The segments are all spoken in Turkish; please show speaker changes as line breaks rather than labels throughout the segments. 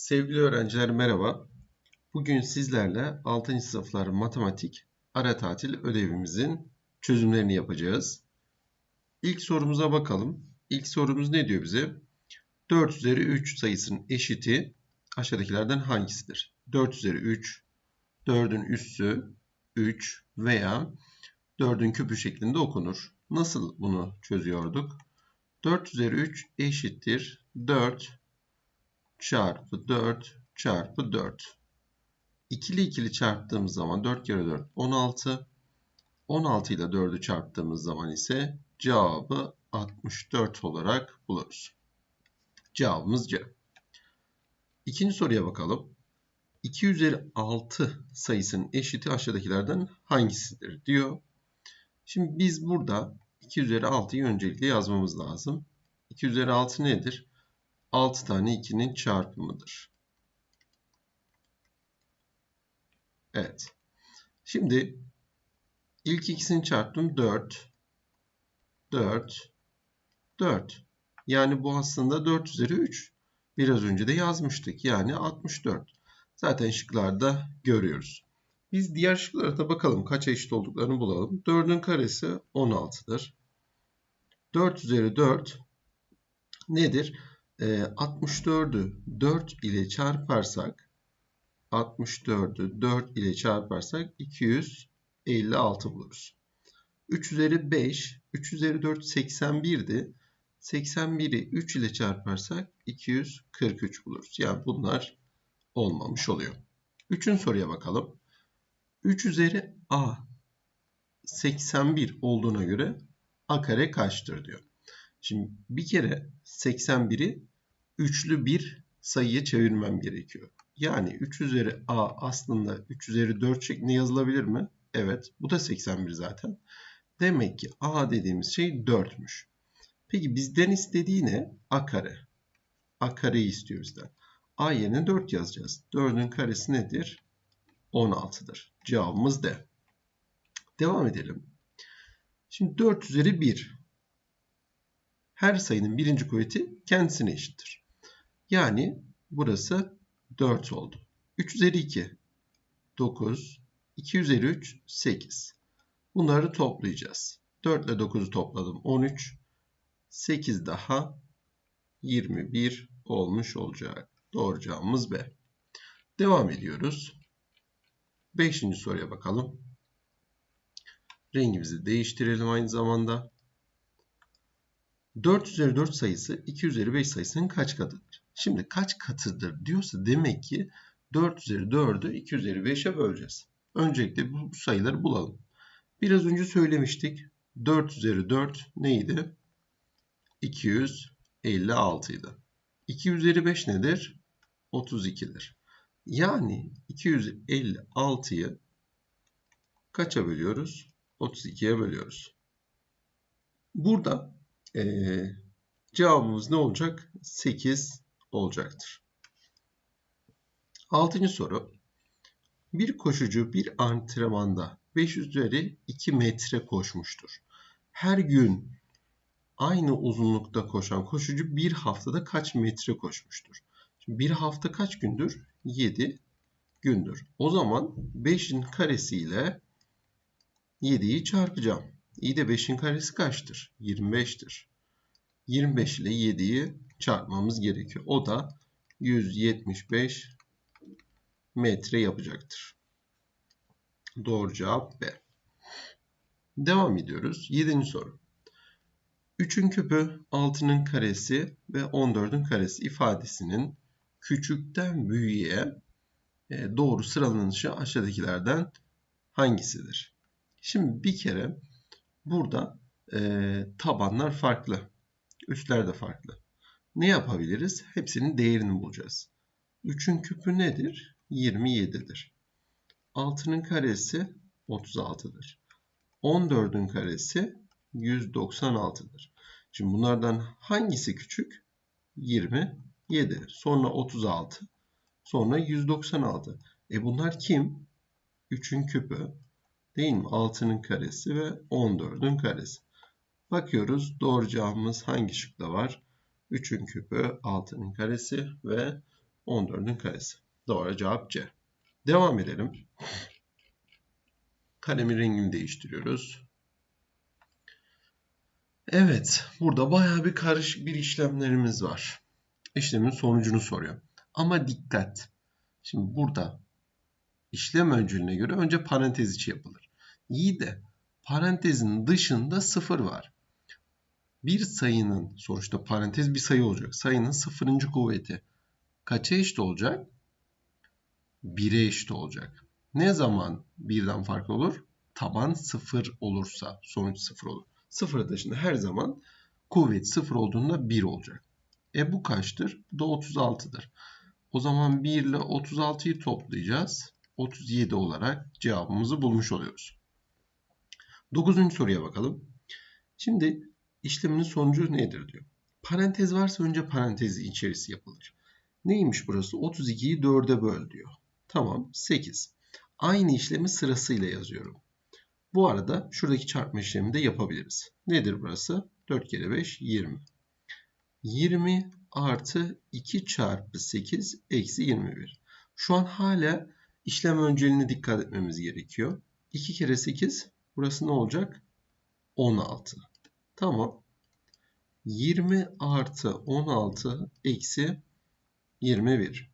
Sevgili öğrenciler merhaba. Bugün sizlerle 6. sınıflar matematik ara tatil ödevimizin çözümlerini yapacağız. İlk sorumuza bakalım. İlk sorumuz ne diyor bize? 4 üzeri 3 sayısının eşiti aşağıdakilerden hangisidir? 4 üzeri 3, 4'ün üssü 3 veya 4'ün küpü şeklinde okunur. Nasıl bunu çözüyorduk? 4 üzeri 3 eşittir 4 çarpı 4 çarpı 4. İkili ikili çarptığımız zaman 4 kere 4 16. 16 ile 4'ü çarptığımız zaman ise cevabı 64 olarak buluruz. Cevabımız C. İkinci soruya bakalım. 2 üzeri 6 sayısının eşiti aşağıdakilerden hangisidir diyor. Şimdi biz burada 2 üzeri 6'yı öncelikle yazmamız lazım. 2 üzeri 6 nedir? 6 tane 2'nin çarpımıdır. Evet. Şimdi ilk ikisini çarptım 4. 4. 4. Yani bu aslında 4 üzeri 3. Biraz önce de yazmıştık. Yani 64. Zaten şıklarda görüyoruz. Biz diğer şıklara da bakalım. Kaç eşit olduklarını bulalım. 4'ün karesi 16'dır. 4 üzeri 4 nedir? 64'ü ee, 4 ile çarparsak 64'ü 4 ile çarparsak 256 buluruz. 3 üzeri 5, 3 üzeri 4 81'di. 81'i 3 ile çarparsak 243 buluruz. Yani bunlar olmamış oluyor. Üçün soruya bakalım. 3 üzeri a 81 olduğuna göre a kare kaçtır diyor. Şimdi bir kere 81'i üçlü bir sayıya çevirmem gerekiyor. Yani 3 üzeri a aslında 3 üzeri 4 şeklinde yazılabilir mi? Evet. Bu da 81 zaten. Demek ki a dediğimiz şey 4'müş. Peki bizden istediği ne? a kare. a kareyi istiyor bizden. a yerine 4 yazacağız. 4'ün karesi nedir? 16'dır. Cevabımız D. Devam edelim. Şimdi 4 üzeri 1. Her sayının birinci kuvveti kendisine eşittir. Yani burası 4 oldu. 3 üzeri 2 9. 2 üzeri 3 8. Bunları toplayacağız. 4 ile 9'u topladım 13. 8 daha 21 olmuş olacak. Doğru cevabımız B. Devam ediyoruz. 5. soruya bakalım. Rengimizi değiştirelim aynı zamanda. 4 üzeri 4 sayısı 2 üzeri 5 sayısının kaç katıdır? Şimdi kaç katıdır diyorsa demek ki 4 üzeri 4'ü 2 üzeri 5'e böleceğiz. Öncelikle bu sayıları bulalım. Biraz önce söylemiştik. 4 üzeri 4 neydi? 256 idi. 2 üzeri 5 nedir? 32'dir. Yani 256'yı kaça bölüyoruz? 32'ye bölüyoruz. Burada ee, cevabımız ne olacak? 8 olacaktır. Altıncı soru. Bir koşucu bir antrenmanda 500 üzeri 2 metre koşmuştur. Her gün aynı uzunlukta koşan koşucu bir haftada kaç metre koşmuştur? Şimdi bir hafta kaç gündür? 7 gündür. O zaman 5'in karesiyle 7'yi çarpacağım. İyi de 5'in karesi kaçtır? 25'tir. 25 ile 7'yi çarpmamız gerekiyor. O da 175 metre yapacaktır. Doğru cevap B. Devam ediyoruz. 7. soru. 3'ün küpü 6'nın karesi ve 14'ün karesi ifadesinin küçükten büyüğe e, doğru sıralanışı aşağıdakilerden hangisidir? Şimdi bir kere burada e, tabanlar farklı. Üstler de farklı. Ne yapabiliriz? Hepsinin değerini bulacağız. 3'ün küpü nedir? 27'dir. 6'nın karesi 36'dır. 14'ün karesi 196'dır. Şimdi bunlardan hangisi küçük? 27. Sonra 36. Sonra 196. E bunlar kim? 3'ün küpü. Değil mi? 6'nın karesi ve 14'ün karesi. Bakıyoruz doğru cevabımız hangi şıkta var? 3'ün küpü 6'nın karesi ve 14'ün karesi. Doğru cevap C. Devam edelim. Kalemin rengini değiştiriyoruz. Evet, burada bayağı bir karışık bir işlemlerimiz var. İşlemin sonucunu soruyor. Ama dikkat. Şimdi burada işlem öncülüne göre önce parantez içi yapılır. İyi de parantezin dışında sıfır var. Bir sayının sonuçta parantez bir sayı olacak. Sayının sıfırıncı kuvveti kaça eşit olacak? 1'e eşit olacak. Ne zaman birden farklı olur? Taban sıfır olursa sonuç sıfır olur. Sıfır dışında her zaman kuvvet sıfır olduğunda 1 olacak. E bu kaçtır? Bu da 36'dır. O zaman 1 ile 36'yı toplayacağız. 37 olarak cevabımızı bulmuş oluyoruz. 9. soruya bakalım. Şimdi işlemin sonucu nedir diyor. Parantez varsa önce parantezi içerisi yapılır. Neymiş burası? 32'yi 4'e böl diyor. Tamam 8. Aynı işlemi sırasıyla yazıyorum. Bu arada şuradaki çarpma işlemini de yapabiliriz. Nedir burası? 4 kere 5 20. 20 artı 2 çarpı 8 eksi 21. Şu an hala işlem önceliğine dikkat etmemiz gerekiyor. 2 kere 8 burası ne olacak? 16. Tamam. 20 artı 16 eksi 21.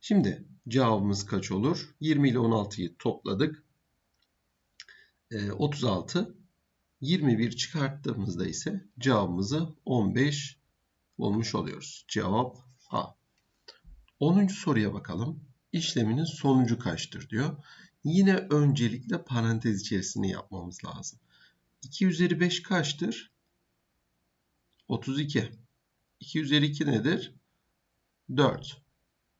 Şimdi cevabımız kaç olur? 20 ile 16'yı topladık. 36. 21 çıkarttığımızda ise cevabımızı 15 bulmuş oluyoruz. Cevap A. 10. soruya bakalım. İşleminin sonucu kaçtır diyor. Yine öncelikle parantez içerisinde yapmamız lazım. 2 üzeri 5 kaçtır? 32. 2 üzeri 2 nedir? 4.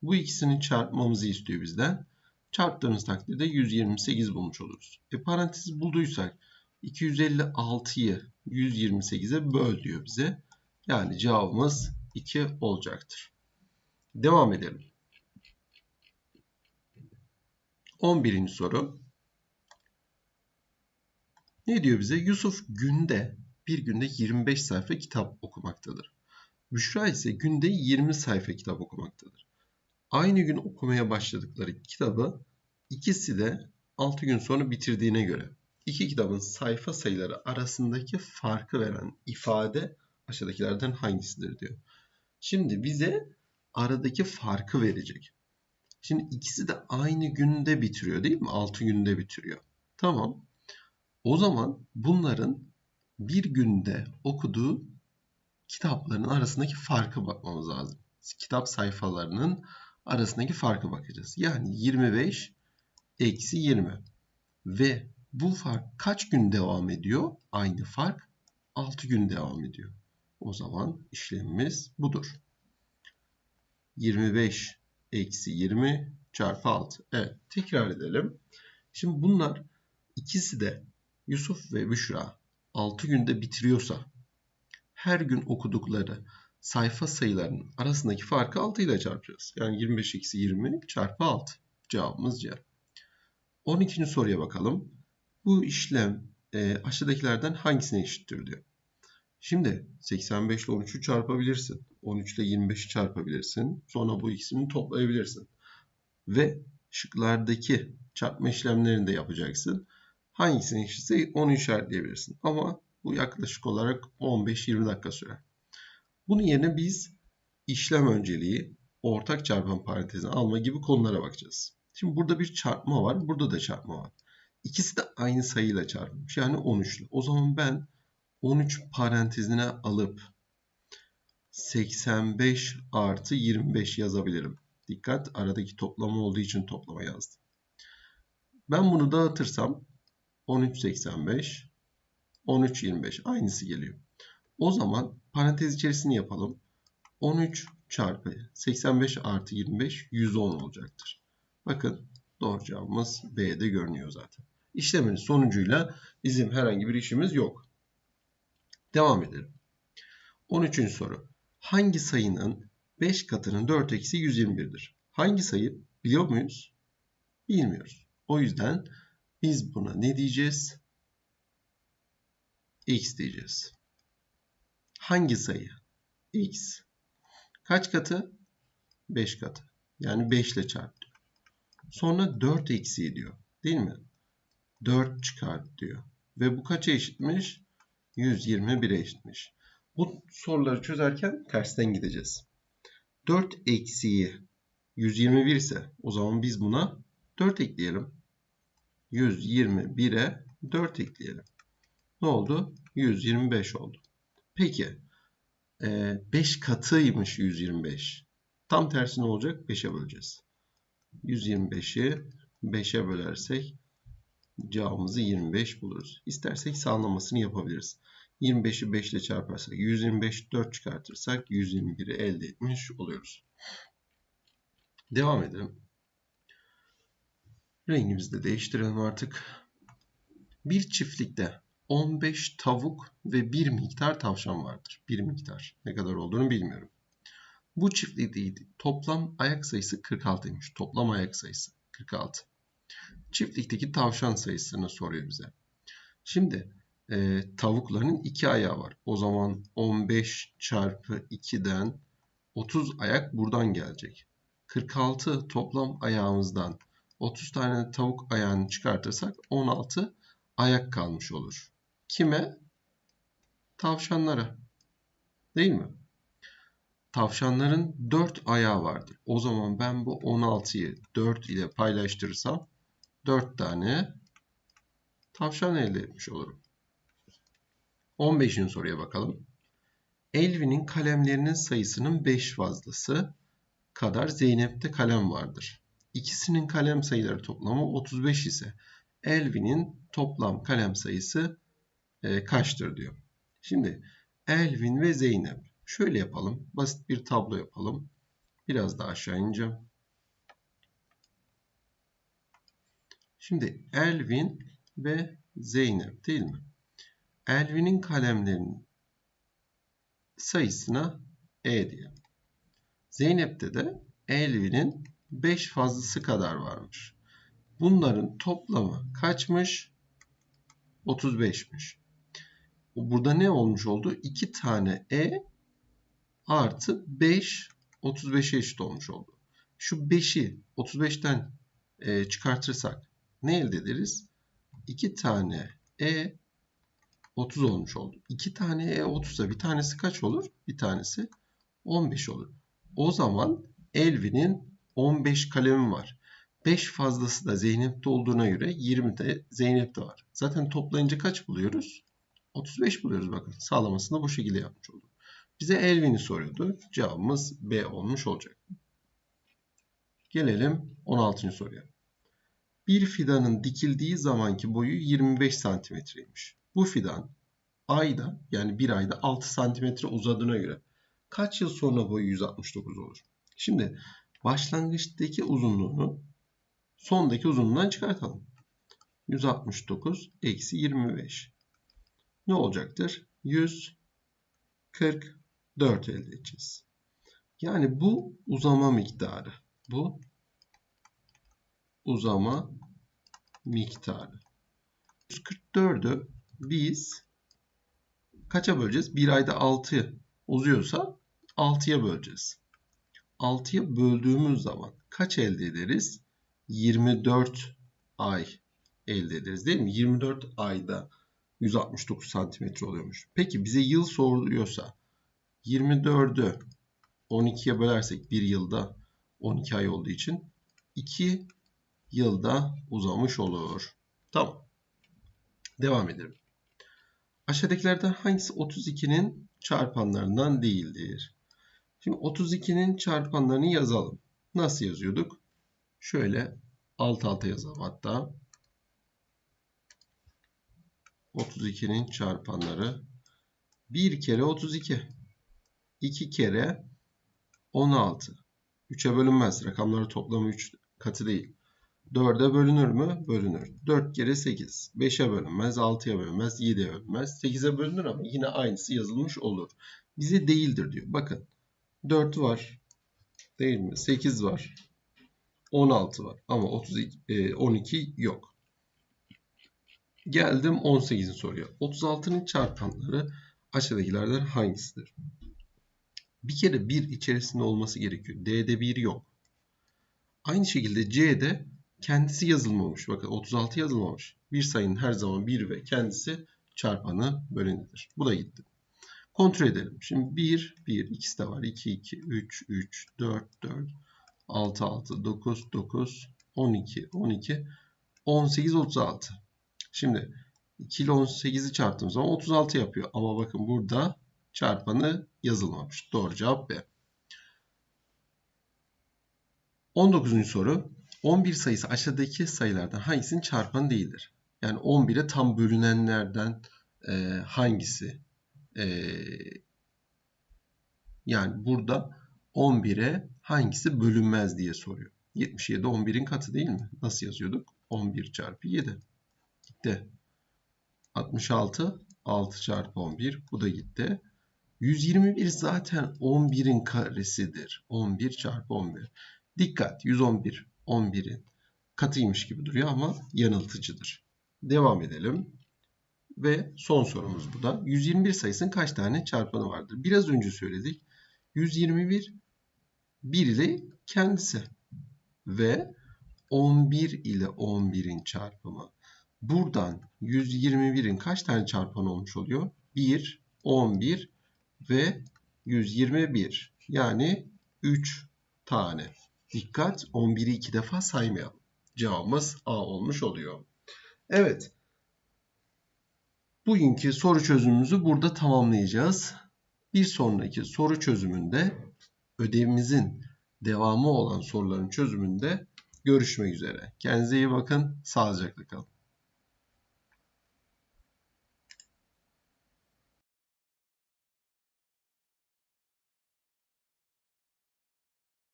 Bu ikisini çarpmamızı istiyor bizden. Çarptığımız takdirde 128 bulmuş oluruz. E parantezi bulduysak 256'yı 128'e böl diyor bize. Yani cevabımız 2 olacaktır. Devam edelim. 11. soru. Ne diyor bize? Yusuf günde bir günde 25 sayfa kitap okumaktadır. Büşra ise günde 20 sayfa kitap okumaktadır. Aynı gün okumaya başladıkları kitabı ikisi de 6 gün sonra bitirdiğine göre iki kitabın sayfa sayıları arasındaki farkı veren ifade aşağıdakilerden hangisidir diyor. Şimdi bize aradaki farkı verecek. Şimdi ikisi de aynı günde bitiriyor değil mi? 6 günde bitiriyor. Tamam. O zaman bunların bir günde okuduğu kitapların arasındaki farkı bakmamız lazım. Kitap sayfalarının arasındaki farkı bakacağız. Yani 25 eksi 20. Ve bu fark kaç gün devam ediyor? Aynı fark 6 gün devam ediyor. O zaman işlemimiz budur. 25 eksi 20 çarpı 6. Evet tekrar edelim. Şimdi bunlar ikisi de Yusuf ve Büşra 6 günde bitiriyorsa her gün okudukları sayfa sayılarının arasındaki farkı 6 ile çarpacağız. Yani 25 eksi 20 çarpı 6. Cevabımız C. 12. soruya bakalım. Bu işlem e, aşağıdakilerden hangisine eşittir diyor. Şimdi 85 ile 13'ü çarpabilirsin. 13 ile 25'i çarpabilirsin. Sonra bu ikisini toplayabilirsin. Ve şıklardaki çarpma işlemlerini de yapacaksın. Hangisine eşitse onu işaretleyebilirsin. Ama bu yaklaşık olarak 15-20 dakika sürer. Bunun yerine biz işlem önceliği, ortak çarpan parantezini alma gibi konulara bakacağız. Şimdi burada bir çarpma var, burada da çarpma var. İkisi de aynı sayıyla çarpılmış. Yani 13'lü. O zaman ben 13 parantezine alıp 85 artı 25 yazabilirim. Dikkat aradaki toplama olduğu için toplama yazdım. Ben bunu dağıtırsam 13 85 13 25 aynısı geliyor. O zaman parantez içerisini yapalım. 13 çarpı 85 artı 25 110 olacaktır. Bakın doğru cevabımız B'de görünüyor zaten. İşlemin sonucuyla bizim herhangi bir işimiz yok. Devam edelim. 13. soru. Hangi sayının 5 katının 4 eksi 121'dir? Hangi sayı biliyor muyuz? Bilmiyoruz. O yüzden biz buna ne diyeceğiz? X diyeceğiz. Hangi sayı? X. Kaç katı? 5 katı. Yani 5 ile çarp. Sonra 4 eksiği diyor. Değil mi? 4 çıkart diyor. Ve bu kaça eşitmiş? 121'e eşitmiş. Bu soruları çözerken tersten gideceğiz. 4 eksiği 121 ise o zaman biz buna 4 ekleyelim. 121'e 4 ekleyelim. Ne oldu? 125 oldu. Peki 5 katıymış 125. Tam tersi ne olacak? 5'e böleceğiz. 125'i 5'e bölersek cevabımızı 25 buluruz. İstersek sağlamasını yapabiliriz. 25'i 5 ile çarparsak 125 4 çıkartırsak 121'i elde etmiş oluyoruz. Devam edelim. Rengimizi de değiştirelim artık. Bir çiftlikte 15 tavuk ve bir miktar tavşan vardır. Bir miktar. Ne kadar olduğunu bilmiyorum. Bu çiftlikteki toplam ayak sayısı 46'ymış. Toplam ayak sayısı 46. Çiftlikteki tavşan sayısını soruyor bize. Şimdi e, tavukların 2 ayağı var. O zaman 15 çarpı 2'den 30 ayak buradan gelecek. 46 toplam ayağımızdan 30 tane tavuk ayağını çıkartırsak 16 ayak kalmış olur. Kime? Tavşanlara. Değil mi? Tavşanların 4 ayağı vardır. O zaman ben bu 16'yı 4 ile paylaştırırsam 4 tane tavşan elde etmiş olurum. 15. soruya bakalım. Elvin'in kalemlerinin sayısının 5 fazlası kadar Zeynep'te kalem vardır. İkisinin kalem sayıları toplamı 35 ise Elvin'in toplam kalem sayısı e, kaçtır diyor. Şimdi Elvin ve Zeynep. Şöyle yapalım. Basit bir tablo yapalım. Biraz daha aşağı ineceğim. Şimdi Elvin ve Zeynep değil mi? Elvin'in kalemlerinin sayısına E diyelim. Zeynep'te de Elvin'in 5 fazlası kadar varmış. Bunların toplamı kaçmış? 35'miş. Burada ne olmuş oldu? 2 tane E artı 5 35'e eşit olmuş oldu. Şu 5'i 35'ten e, çıkartırsak ne elde ederiz? 2 tane E 30 olmuş oldu. 2 tane E 30'a bir tanesi kaç olur? Bir tanesi 15 olur. O zaman Elvin'in 15 kalemi var. 5 fazlası da Zeynep'te olduğuna göre 20 de Zeynep'te var. Zaten toplayınca kaç buluyoruz? 35 buluyoruz bakın. Sağlamasını bu şekilde yapmış olduk. Bize Elvin'i soruyordu. Cevabımız B olmuş olacak. Gelelim 16. soruya. Bir fidanın dikildiği zamanki boyu 25 santimetreymiş. Bu fidan ayda yani bir ayda 6 santimetre uzadığına göre kaç yıl sonra boyu 169 olur? Şimdi başlangıçtaki uzunluğunu sondaki uzunluğundan çıkartalım. 169 eksi 25. Ne olacaktır? 144 elde edeceğiz. Yani bu uzama miktarı. Bu uzama miktarı. 144'ü biz kaça böleceğiz? Bir ayda 6 uzuyorsa 6'ya böleceğiz. 6'ya böldüğümüz zaman kaç elde ederiz? 24 ay elde ederiz değil mi? 24 ayda 169 santimetre oluyormuş. Peki bize yıl soruyorsa 24'ü 12'ye bölersek bir yılda 12 ay olduğu için 2 yılda uzamış olur. Tamam. Devam edelim. Aşağıdakilerden hangisi 32'nin çarpanlarından değildir? Şimdi 32'nin çarpanlarını yazalım. Nasıl yazıyorduk? Şöyle alt alta yazalım hatta. 32'nin çarpanları 1 kere 32. 2 kere 16. 3'e bölünmez. Rakamları toplamı 3 katı değil. 4'e bölünür mü? Bölünür. 4 kere 8. 5'e bölünmez. 6'ya bölünmez. 7'ye bölünmez. 8'e bölünür ama yine aynısı yazılmış olur. Bize değildir diyor. Bakın. 4 var. Değil mi? 8 var. 16 var. Ama 32, 12 e, yok. Geldim 18'in soruya. 36'nın çarpanları aşağıdakilerden hangisidir? Bir kere 1 içerisinde olması gerekiyor. D'de 1 yok. Aynı şekilde C'de kendisi yazılmamış. Bakın 36 yazılmamış. Bir sayının her zaman 1 ve kendisi çarpanı bölenidir. Bu da gitti. Kontrol edelim. Şimdi 1, 1, ikisi de var. 2, 2, 3, 3, 4, 4, 6, 6, 9, 9, 12, 12, 18, 36. Şimdi 2 ile 18'i çarptığım zaman 36 yapıyor. Ama bakın burada çarpanı yazılmamış. Doğru cevap B. 19. soru. 11 sayısı aşağıdaki sayılardan hangisinin çarpanı değildir? Yani 11'e tam bölünenlerden e, hangisi? E, yani burada 11'e hangisi bölünmez diye soruyor. 77 11'in katı değil mi? Nasıl yazıyorduk? 11 çarpı 7. Gitti. 66 6 çarpı 11. Bu da gitti. 121 zaten 11'in karesidir. 11 çarpı 11. Dikkat 111 11'in katıymış gibi duruyor ama yanıltıcıdır. Devam edelim. Ve son sorumuz bu da. 121 sayısının kaç tane çarpanı vardır? Biraz önce söyledik. 121 1 ile kendisi ve 11 ile 11'in çarpımı. Buradan 121'in kaç tane çarpanı olmuş oluyor? 1, 11 ve 121. Yani 3 tane. Dikkat 11'i iki defa saymayalım. Cevabımız A olmuş oluyor. Evet. Bugünkü soru çözümümüzü burada tamamlayacağız. Bir sonraki soru çözümünde ödevimizin devamı olan soruların çözümünde görüşmek üzere. Kendinize iyi bakın. Sağlıcakla kalın.